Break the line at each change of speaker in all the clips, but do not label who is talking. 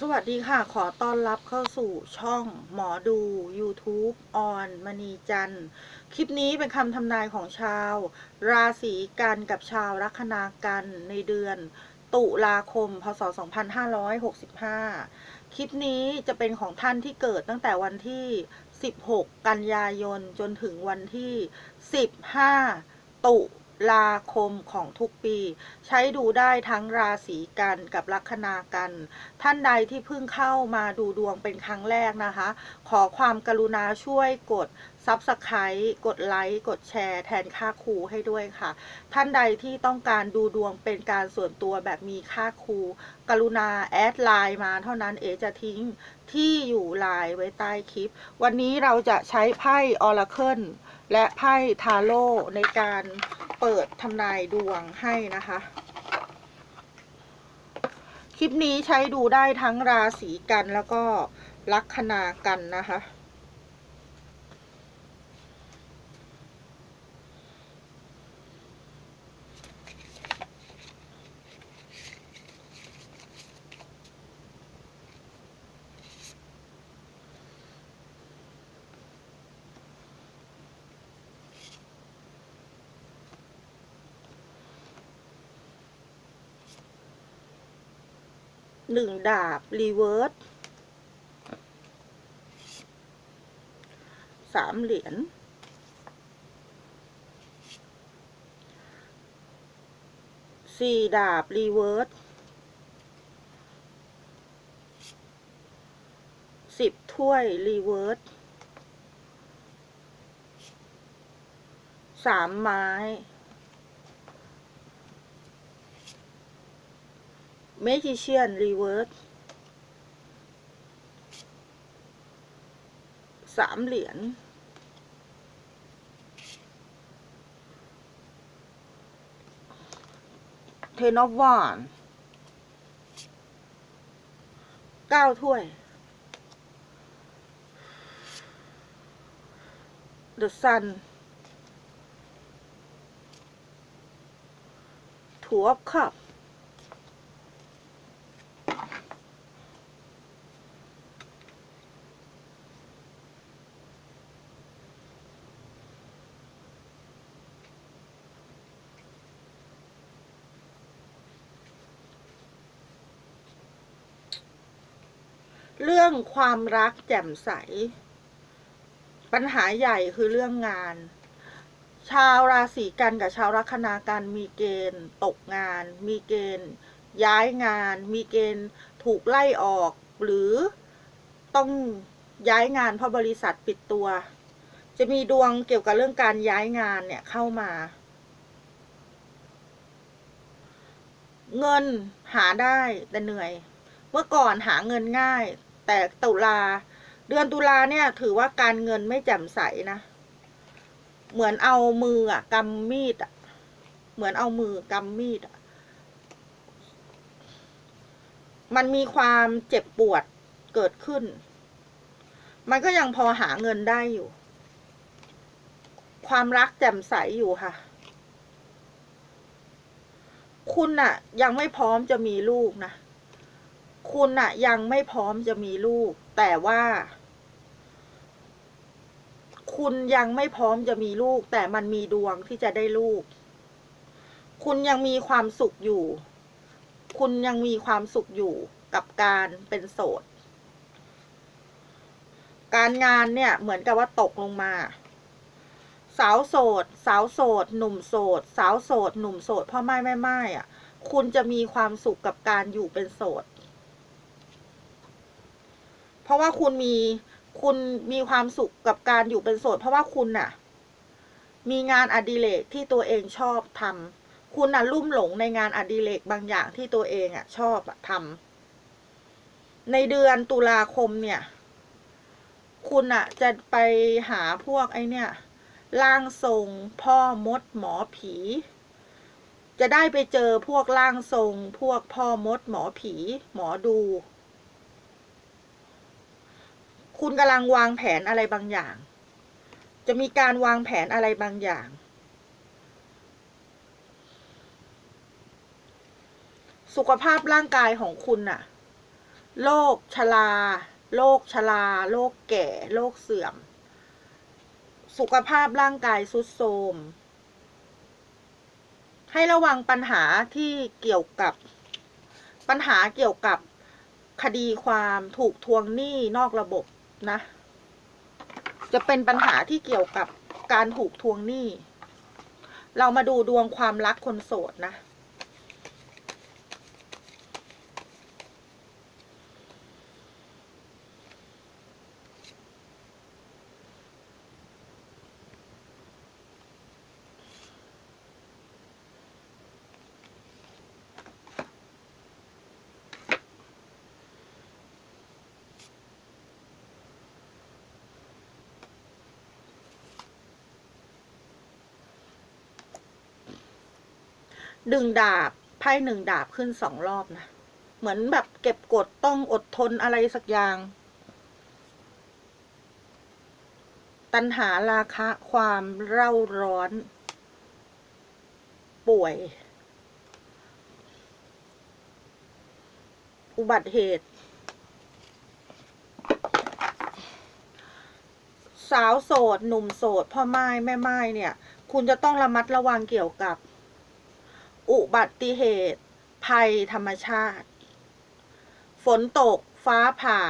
สวัสดีค่ะ ขอต้อนรับเข้าสู่ช่องหมอดู YouTube ออนมณีจันทร์ คลิปนี้เป็นคำทำนายของชาว ราศีกันกับชาวลัคนากันในเดือน ตุลาคม พศ 2565 คลิปนี้จะเป็นของท่านที่เกิดตั้งแต่วันที่ 16 กันยายนจนถึงวันที่ 15 ตุ ลาคมของทุกปี ใช้ดูได้ทั้งราศีกันกับลัคนากัน ท่านใดที่เพิ่งเข้ามาดูดวงเป็นครั้งแรกนะคะ ขอความกรุณาช่วยกด Subscribe กดไลค์กดแชร์แทนค่าครูให้ด้วยค่ะ ท่านใดที่ต้องการดูดวงเป็นการส่วนตัวแบบมีค่าครูกรุณาแอดไลน์มาเท่านั้นเอจะทิ้งที่อยู่ไลน์ไว้ใต้คลิป วันนี้เราจะใช้ไพ่ออราเคิลและไพ่ทาโร่ในการ เปิดทำนายดวงให้นะคะ คลิปนี้ใช้ดูได้ทั้งราศีกันแล้วก็ลัคนากันนะคะ หนึ่งดาบ รีเวิร์สสามเหรียญสี่ดาบ รีเวิร์สสิบถ้วย รีเวิร์สสามไม้ เมจิเชียนรีเวิร์สสามเหรียญเทนอฟวานเก้าถ้วย The Sun ถูออฟคัพ เรื่องความรักแจ่มใส ปัญหาใหญ่คือเรื่องงาน ชาวราศีกันกับชาวลัคนากันมีเกณฑ์ตกงาน มีเกณฑ์ย้ายงาน มีเกณฑ์ถูกไล่ออก หรือต้องย้ายงานเพราะบริษัทปิดตัว จะมีดวงเกี่ยวกับเรื่องการย้ายงานเนี่ยเข้ามา เงินหาได้แต่เหนื่อย เมื่อก่อนหาเงินง่าย แต่ตุลาเดือนตุลาเนี่ย ถือว่าการเงินไม่แจ่มใสนะ เหมือนเอามืออะกำมีดอะเหมือนเอามือกำมีดอะมันมีความเจ็บปวดเกิดขึ้น มันก็ยังพอหาเงินได้อยู่ ความรักแจ่มใสอยู่ค่ะ คุณน่ะยังไม่พร้อมจะมีลูกนะ คุณน่ะยังไม่พร้อมจะมีลูก แต่ว่า คุณยังไม่พร้อมจะมีลูก แต่มันมีดวงที่จะได้ลูก คุณยังมีความสุขอยู่ คุณยังมีความสุขอยู่กับการเป็นโสด การงานเนี่ยเหมือนกับว่าตกลงมา สาวโสด สาวโสด หนุ่มโสด สาวโสด หนุ่มโสดพ่อไม้แม่ไม้อะคุณจะมีความสุขกับการอยู่เป็นโสด เพราะว่าคุณมีคุณมีความสุขกับการอยู่เป็นโสด เพราะว่าคุณน่ะ มีงานอดิเรกที่ตัวเองชอบทำคุณน่ะลุ่มหลงในงานอดิเรกบางอย่างที่ตัวเองอะ ชอบอะทำในเดือนตุลาคมเนี่ย คุณอะ จะไปหาพวกไอเนี่ยร่างทรงพ่อมดหมอผี จะได้ไปเจอพวกร่างทรง พวกพ่อมดหมอผี หมอดู คุณกำลังวางแผนอะไรบางอย่าง จะมีการวางแผนอะไรบางอย่าง สุขภาพร่างกายของคุณน่ะ โรคชราโรคชราโรคแก่ โรคเสื่อม สุขภาพร่างกายทรุดโทรม ให้ระวังปัญหาที่เกี่ยวกับปัญหาเกี่ยวกับคดีความถูกทวงหนี้นอกระบบ นะ จะเป็นปัญหาที่เกี่ยวกับการถูกทวงหนี้ เรามาดูดวงความรักคนโสดนะ ดึงดาบไพ่หนึ่งดาบขึ้นสองรอบนะ เหมือนแบบเก็บกดต้องอดทนอะไรสักอย่าง ตัณหาราคะความเร่าร้อน ป่วย อุบัติเหตุ สาวโสด หนุ่มโสด พ่อไม้แม่ไม้เนี่ย คุณจะต้องระมัดระวังเกี่ยวกับ อุบัติเหตุ ภัยธรรมชาติ ฝนตก ฟ้าผ่า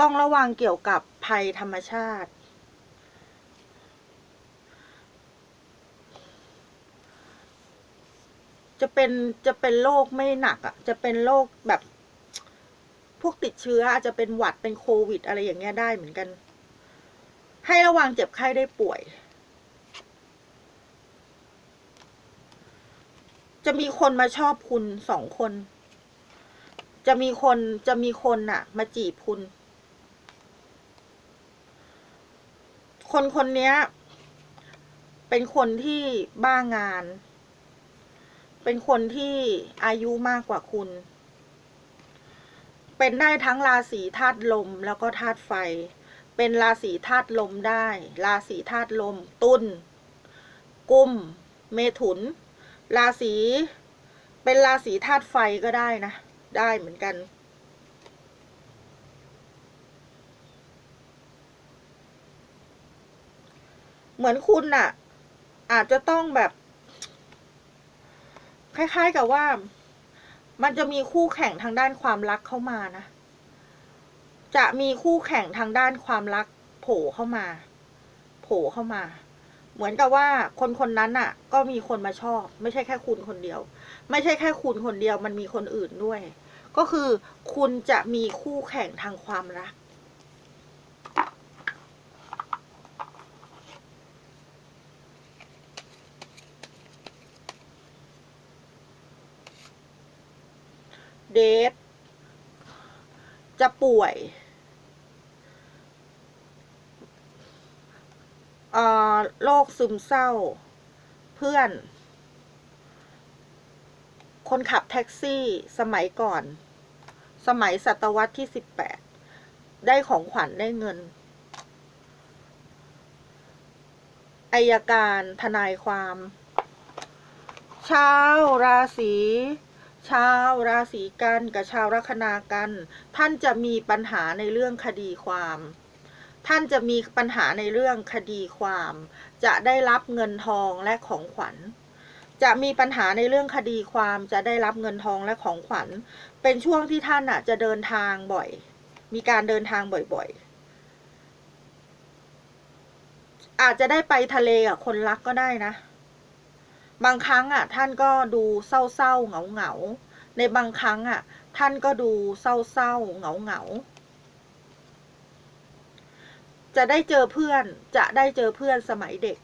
ต้องระวังเกี่ยวกับภัยธรรมชาติ จะเป็นจะเป็นโรคไม่หนักอะ่ะ จะเป็นโรคแบบ พวกติดเชื้ออาจจะเป็นหวัดเป็นโควิด อะไรอย่างเงี้ยได้เหมือนกัน ให้ระวังเจ็บไข้ได้ป่วย จะมีคนมาชอบคุณสองคน จะมีคนจะมีคนน่ะ มาจีบคุณ คนคนนี้เป็นคนที่บ้างาน เป็นคนที่อายุมากกว่าคุณ เป็นได้ทั้งราศีธาตุลมแล้วก็ธาตุไฟ เป็นราศีธาตุลมได้ ราศีธาตุลม ตุลกุม เมถุน ราศีเป็นราศีธาตุไฟก็ได้นะ ได้เหมือนกัน เหมือนคุณน่ะ อาจจะต้องแบบ คล้าย ๆกับว่า มันจะมีคู่แข่งทางด้านความรักเข้ามานะ จะมีคู่แข่งทางด้านความรัก โผล่เข้ามา โผล่เข้ามา เหมือนกับว่าคนคนนั้นน่ะ ก็มีคนมาชอบ ไม่ใช่แค่คุณคนเดียว ไม่ใช่แค่คุณคนเดียว มันมีคนอื่นด้วย ก็คือคุณจะมีคู่แข่งทางความรักเดทจะป่วย เอ่อโรคซึมเศร้า เพื่อน คนขับแท็กซี่ สมัยก่อน สมัยศตวรรษที่สิบแปดได้ของขวัญได้เงินอายการทนายความ ชาวราศีชาวราศีกันกับชาวลัคนากัน ท่านจะมีปัญหาในเรื่องคดีความ ท่านจะมีปัญหาในเรื่องคดีความ จะได้รับเงินทองและของขวัญ จะมีปัญหาในเรื่องคดีความจะได้รับเงินทองและของขวัญ เป็นช่วงที่ท่านอะจะเดินทางบ่อย มีการเดินทางบ่อยๆ อาจจะได้ไปทะเลกับคนรักก็ได้นะ บางครั้งอะท่านก็ดูเศร้าๆเหงาๆในบางครั้งอะท่านก็ดูเศร้าๆเหงาๆ จะได้เจอเพื่อน จะได้เจอเพื่อนสมัยเด็ก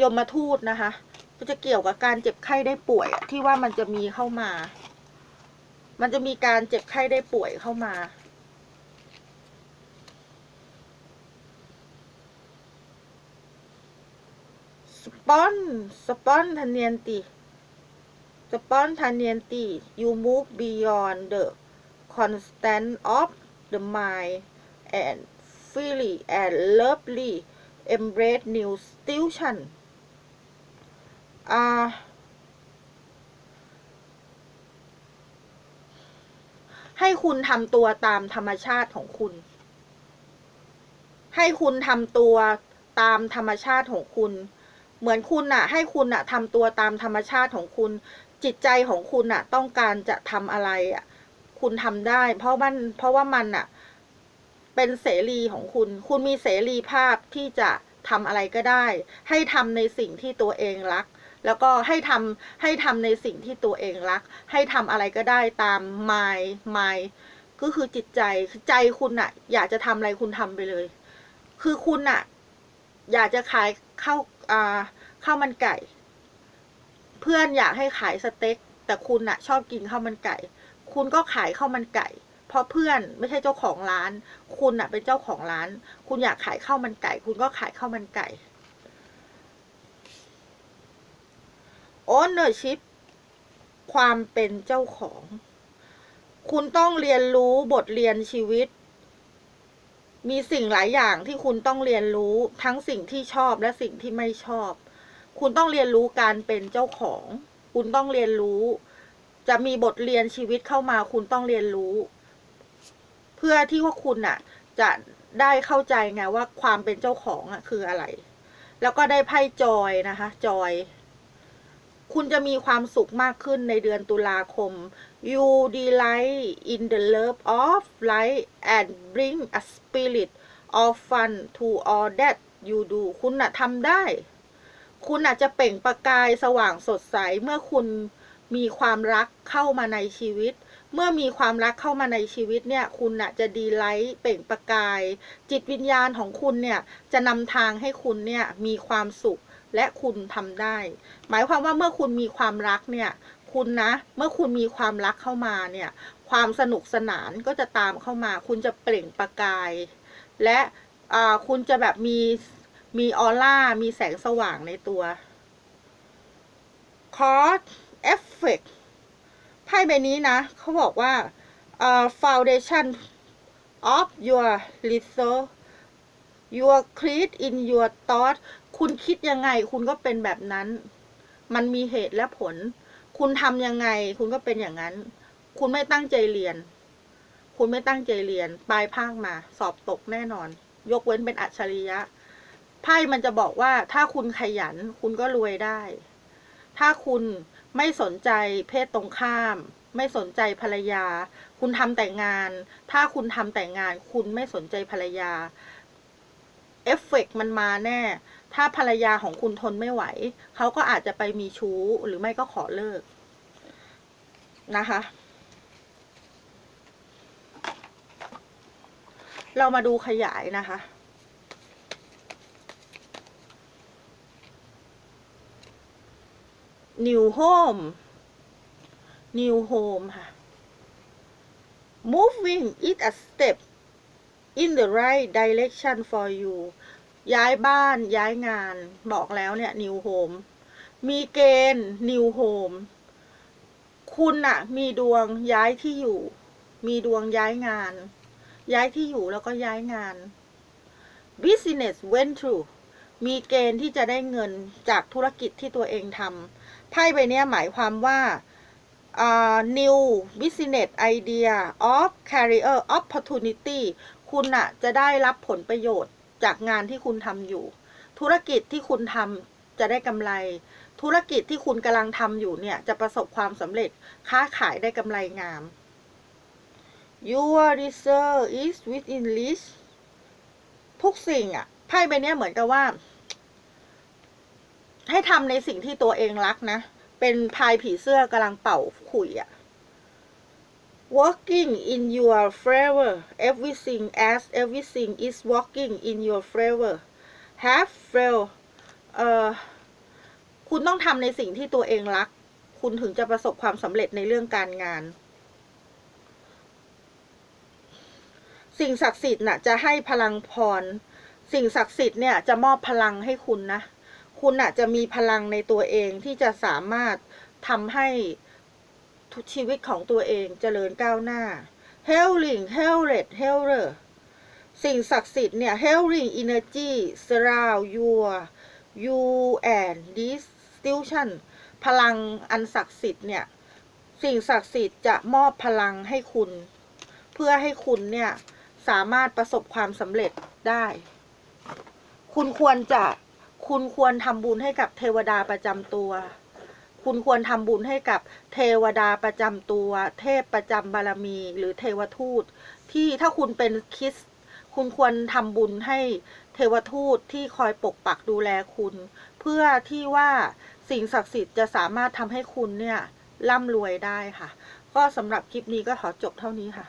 ยมมาทูตนะคะก็จะเกี่ยวกับการเจ็บไข้ได้ป่วยที่ว่ามันจะมีเข้ามา มันจะมีการเจ็บไข้ได้ป่วยเข้ามาสปอนสปอนทันเนียนติสปอนทันเนียนติ you move beyond the constant of the mind and freely and lovely embrace new station อ่าให้คุณทำตัวตามธรรมชาติของคุณ ให้คุณทำตัวตามธรรมชาติของคุณ เหมือนคุณน่ะ ให้คุณน่ะทำตัวตามธรรมชาติของคุณ จิตใจของคุณน่ะ ต้องการจะทำอะไรอะ คุณทำได้ เพราะมัน เพราะว่ามันน่ะ เป็นเสรีของคุณ คุณมีเสรีภาพที่จะทำอะไรก็ได้ ให้ทำในสิ่งที่ตัวเองรัก แล้วก็ให้ทำให้ทำในสิ่งที่ตัวเองรัก ให้ทำอะไรก็ได้ตาม my my ก็คือจิตใจคือใจคุณน่ะอยากจะทำอะไรคุณทำไปเลย คือคุณน่ะอยากจะขายข้าวอ่าข้าวมันไก่ เพื่อนอยากให้ขายสเต็กแต่คุณน่ะชอบกินข้าวมันไก่ คุณก็ขายข้าวมันไก่ เพราะเพื่อนไม่ใช่เจ้าของร้าน คุณน่ะเป็นเจ้าของร้าน คุณอยากขายข้าวมันไก่ คุณก็ขายข้าวมันไก่ ownership ความเป็นเจ้าของ คุณต้องเรียนรู้บทเรียนชีวิต มีสิ่งหลายอย่างที่คุณต้องเรียนรู้ทั้งสิ่งที่ชอบและสิ่งที่ไม่ชอบ คุณต้องเรียนรู้การเป็นเจ้าของ คุณต้องเรียนรู้ จะมีบทเรียนชีวิตเข้ามา คุณต้องเรียนรู้ เพื่อที่ว่าคุณน่ะ จะได้เข้าใจไงว่าความเป็นเจ้าของอะคืออะไร แล้วก็ได้ไพ่จอยนะคะ จอย คุณจะมีความสุขมากขึ้นในเดือนตุลาคม you delight in the love of life and bring a spirit of fun to all that you do คุณน่ะทำได้ คุณอาจจะเปล่งประกายสว่างสดใส เมื่อคุณมีความรักเข้ามาในชีวิต เมื่อมีความรักเข้ามาในชีวิตเนี่ย คุณน่ะจะดีไลท์เปล่งประกาย จิตวิญญาณของคุณเนี่ย จะนำทางให้คุณเนี่ย มีความสุขและคุณทำได้ หมายความว่าเมื่อคุณมีความรักเนี่ย คุณนะ เมื่อคุณมีความรักเข้ามาเนี่ย ความสนุกสนานก็จะตามเข้ามา คุณจะเปล่งประกาย และคุณจะแบบมีมีออร่า มีแสงสว่างในตัวคอร์สเอฟเฟกต์ ไพ่ใบนี้นะเขาบอกว่าเอ่อ foundation of your result your creed in your thought คุณคิดยังไง คุณก็เป็นแบบนั้น มันมีเหตุและผล คุณทำยังไง คุณก็เป็นอย่างนั้น คุณไม่ตั้งใจเรียน คุณไม่ตั้งใจเรียน ปลายภาคมา สอบตกแน่นอน ยกเว้นเป็นอัจฉริยะ ไพ่มันจะบอกว่า ถ้าคุณขยัน คุณก็รวยได้ ถ้าคุณ ไม่สนใจเพศตรงข้าม ไม่สนใจภรรยา คุณทำแต่งาน ถ้าคุณทำแต่งาน คุณไม่สนใจภรรยาเอฟเฟกต์มันมาแน่ ถ้าภรรยาของคุณทนไม่ไหว เขาก็อาจจะไปมีชู้หรือไม่ก็ขอเลิก นะคะ เรามาดูขยายนะคะ New Home New Home ค่ะ Moving is a step in the right direction for you ย้ายบ้านย้ายงานบอกแล้วเนี่ย New Home มีเกณฑ์ New Home คุณอะมีดวงย้ายที่อยู่ มีดวงย้ายงาน ย้ายที่อยู่แล้วก็ย้ายงาน Business went through มีเกณฑ์ที่จะได้เงินจากธุรกิจที่ตัวเองทำ ไพ่ใบนี้หมายความว่าอ่า new business idea of career opportunity คุณอะจะได้รับผลประโยชน์จากงานที่คุณทำอยู่ ธุรกิจที่คุณทำจะได้กำไร ธุรกิจที่คุณกำลังทำอยู่เนี่ย จะประสบความสำเร็จค้าขายได้กำไรงาม your reserve is within reach ทุกสิ่งอะไพ่ใบนี้เหมือนกับว่า ให้ทำในสิ่งที่ตัวเองรักนะ เป็นพายผีเสื้อกำลังเป่าขุยอะ working in your favor everything as everything is working in your favor have fail เอ่อคุณต้องทำในสิ่งที่ตัวเองรัก คุณถึงจะประสบความสำเร็จในเรื่องการงาน สิ่งศักดิ์สิทธิ์น่ะจะให้พลังพร สิ่งศักดิ์สิทธิ์เนี่ยจะมอบพลังให้คุณนะ คุณน่ะจะมีพลังในตัวเองที่จะสามารถทำให้ชีวิตของตัวเองเจริญก้าวหน้า healing health healer สิ่งศักดิ์สิทธิ์เนี่ย healing energy surround your you and this institution พลังอันศักดิ์สิทธิ์เนี่ย สิ่งศักดิ์สิทธิ์จะมอบพลังให้คุณ เพื่อให้คุณเนี่ย สามารถประสบความสำเร็จได้ คุณควรจะ คุณควรทำบุญให้กับเทวดาประจำตัว คุณควรทำบุญให้กับเทวดาประจำตัว เทพประจำบารมี หรือเทวทูต ที่ถ้าคุณเป็นคริสคุณควรทำบุญให้เทวทูตที่คอยปกปักดูแลคุณ เพื่อที่ว่าสิ่งศักดิ์สิทธิ์จะสามารถทำให้คุณเนี่ยร่ำรวยได้ค่ะ ก็สำหรับคลิปนี้ก็ขอจบเท่านี้ค่ะ